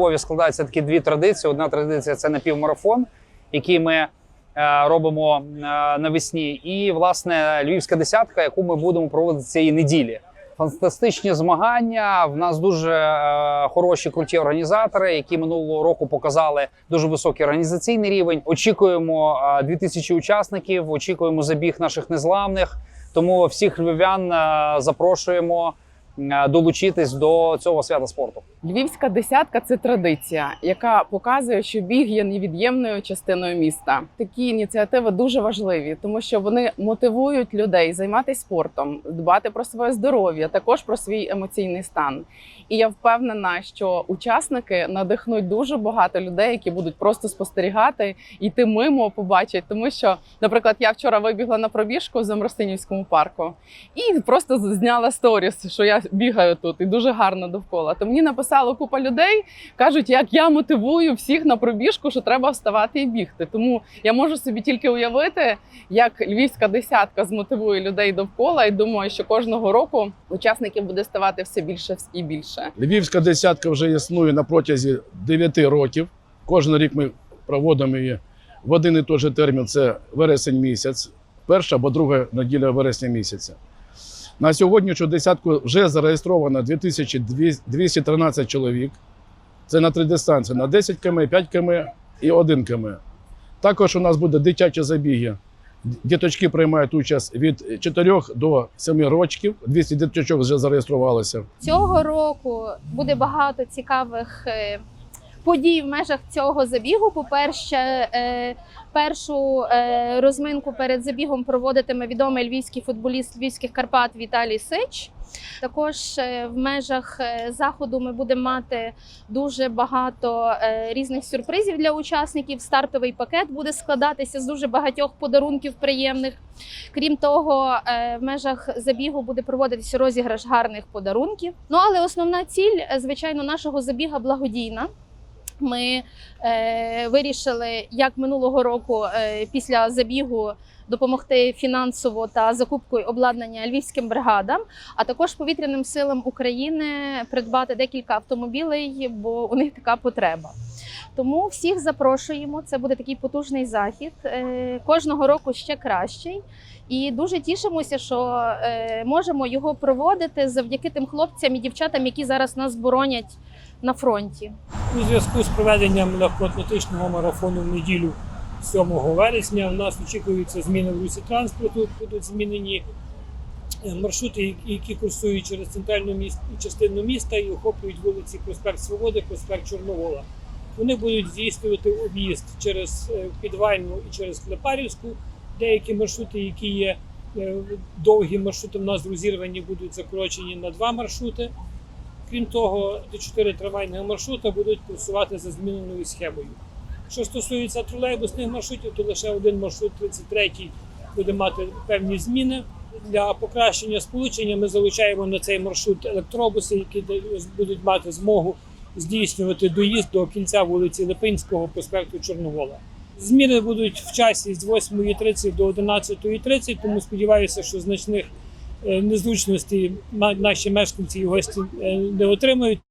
Львові складаються такі дві традиції. Одна традиція це напівмарафон, який ми е, робимо е, навесні, і власне львівська десятка, яку ми будемо проводити цієї неділі. Фантастичні змагання. В нас дуже е, хороші круті організатори, які минулого року показали дуже високий організаційний рівень. Очікуємо е, 2000 учасників. Очікуємо забіг наших незламних. Тому всіх львів'ян е, запрошуємо долучитись до цього свята спорту. Львівська десятка це традиція, яка показує, що біг є невід'ємною частиною міста. Такі ініціативи дуже важливі, тому що вони мотивують людей займатися спортом, дбати про своє здоров'я, також про свій емоційний стан. І я впевнена, що учасники надихнуть дуже багато людей, які будуть просто спостерігати, йти мимо, побачать. Тому що, наприклад, я вчора вибігла на пробіжку в Замростинівському парку і просто зняла сторіс, що я бігаю тут, і дуже гарно довкола. То мені написало купа людей, кажуть, як я мотивую всіх на пробіжку, що треба вставати і бігти. Тому я можу собі тільки уявити, як львівська десятка змотивує людей довкола, і думаю, що кожного року учасників буде ставати все більше і більше. Львівська десятка вже існує на протязі 9 років. Кожен рік ми проводимо її в один і той же термін це вересень місяць, перша або друга неділя вересня місяця. На сьогоднішню десятку вже зареєстровано 2213 чоловік. Це на три дистанції: на 10 км, 5 км і 1 км. Також у нас буде дитячі забіги. Діточки приймають участь від 4 до 7 років. 200 діточок вже зареєструвалося. Цього року буде багато цікавих е, подій в межах цього забігу. По-перше, е, першу е, розминку перед забігом проводитиме відомий львівський футболіст львівських Карпат Віталій Сич. Також е, в межах заходу ми будемо мати дуже багато різних сюрпризів для учасників. Стартовий пакет буде складатися з дуже багатьох подарунків приємних. Крім того, в межах забігу буде проводитися розіграш гарних подарунків. Ну але основна ціль, звичайно, нашого забіга благодійна. Ми е, вирішили, як минулого року, е, після забігу допомогти фінансово та закупкою обладнання львівським бригадам, а також повітряним силам України придбати декілька автомобілей, бо у них така потреба. Тому всіх запрошуємо. Це буде такий потужний захід. Е, кожного року ще кращий. І дуже тішимося, що е, можемо його проводити завдяки тим хлопцям і дівчатам, які зараз нас боронять на фронті. У зв'язку з проведенням легкоатлетичного марафону в неділю 7 вересня у нас очікуються зміни в русі транспорту. Будуть змінені е, маршрути, які- курсують через центральну частину міста і охоплюють вулиці Проспект Свободи, Проспект Чорновола. Вони будуть здійснювати об'їзд через е, Підвальну і через Клепарівську. Деякі маршрути, які є е, довгі маршрути, в нас розірвані, будуть закорочені на два маршрути. Крім того, до чотири трамвайних маршрута будуть курсувати за зміненою схемою. Що стосується тролейбусних маршрутів, то лише один маршрут 33 буде мати певні зміни. Для покращення сполучення ми залучаємо на цей маршрут електробуси, які будуть мати змогу здійснювати доїзд до кінця вулиці Липинського проспекту Чорновола. Зміни будуть в часі з 8.30 до 11.30, тому сподіваюся, що значних е, незручностей ма- наші мешканці і гості е, не отримають.